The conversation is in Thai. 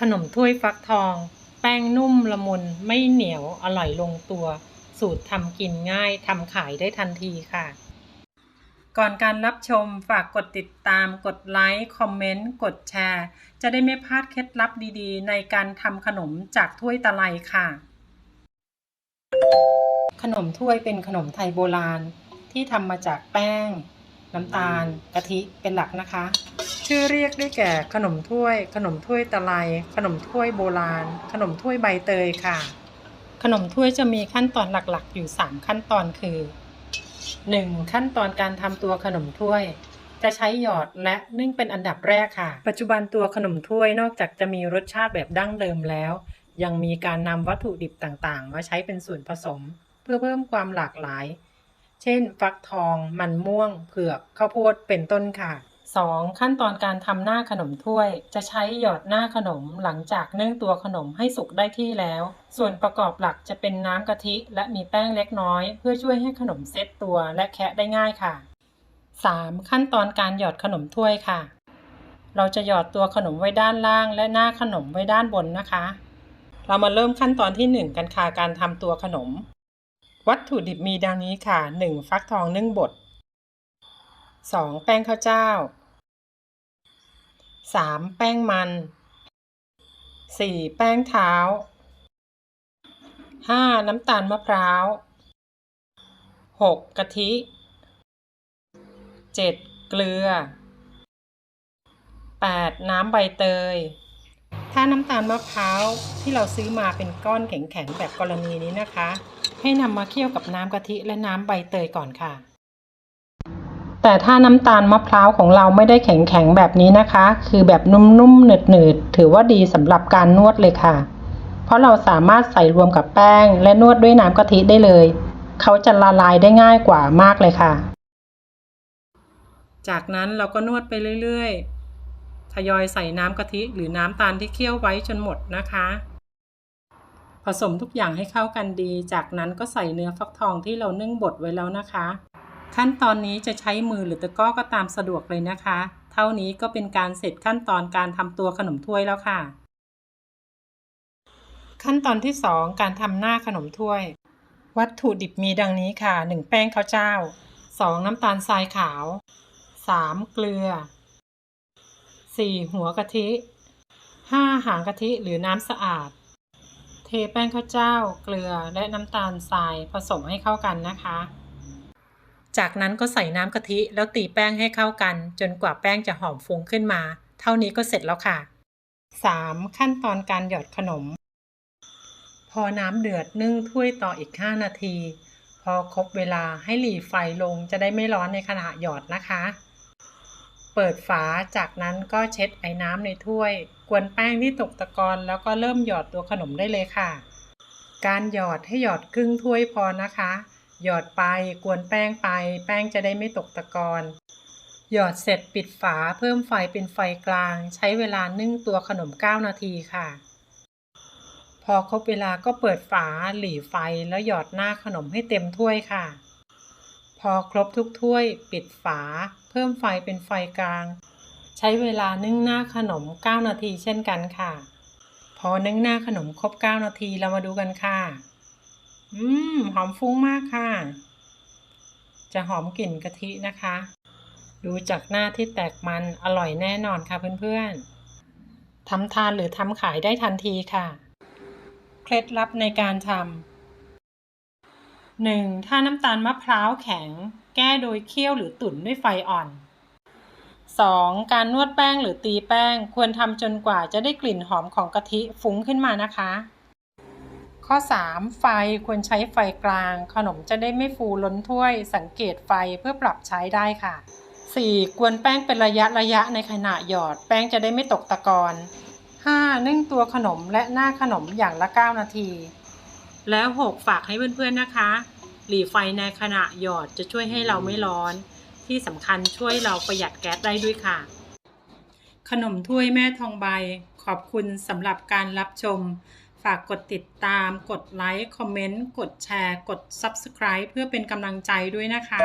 ขนมถ้วยฟักทอง แป้งนุ่มละมุนไม่เหนียวอร่อยลงตัว สูตรทำกินง่ายทำขายได้ทันทีค่ะ ก่อนการรับชมฝากกดติดตาม กดไลค์คอมเมนต์กดแชร์ จะได้ไม่พลาดเคล็ดลับดีๆ ในการทำขนมจากถ้วยตะไลค่ะ ขนมถ้วยเป็นขนมไทยโบราณที่ทำมาจากแป้ง น้ำตาลกะทิเป็นหลักนะคะ ชื่อเรียกได้แก่ขนมถ้วย ขนมถ้วยตะไลขนมถ้วยโบราณ ขนมถ้วยใบเตยค่ะ ขนมถ้วยจะมีขั้นตอนหลักๆ อยู่ 3 ขั้นตอนคือ 1. ขั้นตอนการทำตัวขนมถ้วยจะใช้หยอดและนึ่งเป็นอันดับแรกค่ะ ปัจจุบันตัวขนมถ้วยนอกจากจะมีรสชาติแบบดั้งเดิมแล้ว ยังมีการนำวัตถุดิบต่างๆ มาใช้เป็นส่วนผสม เพื่อเพิ่มความหลากหลาย เช่น ฟักทอง มันม่วง เผือก ข้าวโพด เป็นต้นค่ะ 2. ขั้นตอนการทำหน้าขนมถ้วย จะใช้หยอดหน้าขนมหลังจากนึ่งตัวขนมให้สุกได้ที่แล้ว ส่วนประกอบหลักจะเป็นน้ำกะทิ และมีแป้งเล็กน้อย เพื่อช่วยให้ขนมเซตตัวและแคะได้ง่ายค่ะ 3. ขั้นตอนการหยอดขนมถ้วยค่ะ เราจะหยอดตัวขนมไว้ด้านล่าง และหน้าขนมไว้ด้านบนนะคะ เรามาเริ่มขั้นตอนที่ 1 กันค่ะการทำตัวขนม วัตถุดิบมีดังนี้ค่ะ 1. ฟักทองนึ่งบด 2. แป้งข้าวเจ้า 3. แป้งมัน 4. แป้งเท้า 5. น้ำตาลมะพร้าว 6. กะทิ 7. เกลือ 8. น้ำใบเตย ถ้าน้ำตาลมะพร้าวที่เราซื้อมาเป็นก้อนแข็งๆแบบกรณีนี้นะคะ ให้นำมาเคี่ยวกับน้ำกะทิและน้ำใบเตยก่อนค่ะ แต่ถ้าน้ำตาลมะพร้าวของเราไม่ได้แข็งๆแบบนี้นะคะ คือแบบนุ่มๆหนืดๆถือว่าดีสำหรับการนวดเลยค่ะ เพราะเราสามารถใส่รวมกับแป้ง และนวดด้วยน้ำกะทิได้เลย เขาจะละลายได้ง่ายกว่ามากเลยค่ะ จากนั้นเราก็นวดไปเรื่อยๆทยอยใส่น้ำกะทิหรือน้ำตาลที่เคี่ยวไว้จนหมดนะคะ สมทุกอย่างให้เข้ากันดี จากนั้นก็ใส่เนื้อฟักทองที่เรานึ่งบดไว้แล้วนะคะ ขั้นตอนนี้จะใช้มือหรือตะกร้อก็ตามสะดวกเลยนะคะ เท่านี้ก็เป็นการเสร็จขั้นตอนการทำตัวขนมถ้วยแล้วค่ะ ขั้นตอนที่ 2 การทำหน้าขนมถ้วย วัตถุดิบมีดังนี้ค่ะ 1 แป้งข้าวเจ้า 2 น้ำตาลทรายขาว 3 เกลือ 4 หัวกะทิ 5 หางกะทิหรือน้ำสะอาด เทแป้งข้าวเจ้า เกลือและน้ำตาลทรายผสมให้เข้ากันนะคะ จากนั้นก็ใส่น้ำกะทิแล้วตีแป้งให้เข้ากัน จนกว่าแป้งจะหอมฟุ้งขึ้นมา เท่านี้ก็เสร็จแล้วค่ะ 3. ขั้นตอนการหยอดขนม พอน้ำเดือดนึ่งถ้วยต่ออีก 5 นาที พอครบเวลาให้หลีไฟลงจะได้ไม่ร้อนในขณะหยอดนะคะ เปิดฝาจากนั้นก็เช็ดไอ้น้ำในถ้วย กวนแป้งที่ตกตะกอนแล้วก็เริ่มหยอดตัวขนมได้เลยค่ะ การหยอดให้หยอดครึ่งถ้วยพอนะคะ หยอดไปกวนแป้งไป แป้งจะได้ไม่ตกตะกอนหยอดเสร็จปิดฝาเพิ่มไฟเป็นไฟกลาง ใช้เวลานึ่งตัวขนม 9 นาทีค่ะ พอครบเวลาก็เปิดฝาหลีไฟแล้วหยอดหน้าขนมให้เต็มถ้วยค่ะ พอครบทุกถ้วย ปิดฝา เพิ่มไฟเป็นไฟกลาง ใช้เวลานึ่งหน้าขนม 9 นาทีเช่นกันค่ะ พอนึ่งหน้าขนมครบ 9 นาทีเรามาดูกันค่ะ อืม หอมฟุ้งมากค่ะ จะหอมกลิ่นกะทินะคะ ดูจากหน้าที่แตกมันอร่อยแน่นอนค่ะเพื่อนๆทำทานหรือทำขายได้ทันทีค่ะ เคล็ดลับในการทำ 1. ถ้าน้ำตาลมะพร้าวแข็ง แก้โดยเคี่ยวหรือตุ๋นด้วยไฟอ่อน 2. การนวดแป้งหรือตีแป้งควรทำจนกว่าจะได้กลิ่นหอมของกะทิฟุ้งขึ้นมานะคะ ข้อ 3. ไฟควรใช้ไฟกลาง ขนมจะได้ไม่ฟูล้นถ้วย สังเกตไฟเพื่อปรับใช้ได้ค่ะ 4. กวนแป้งเป็นระยะระยะในขณะหยอด แป้งจะได้ไม่ตกตะกอน 5. นึ่งตัวขนมและหน้าขนมอย่างละ 9 นาที แล้ว 6. ฝากให้เพื่อนๆนะคะ หลีไฟในขณะหยอดจะช่วยให้เราไม่ร้อน ที่สำคัญช่วยเราประหยัดแก๊สได้ด้วยค่ะ ขนมถ้วยแม่ทองใบ ขอบคุณสำหรับการรับชม ฝากกดติดตาม กดไลค์ คอมเมนต์ กดแชร์ กด Subscribe เพื่อเป็นกำลังใจด้วยนะคะ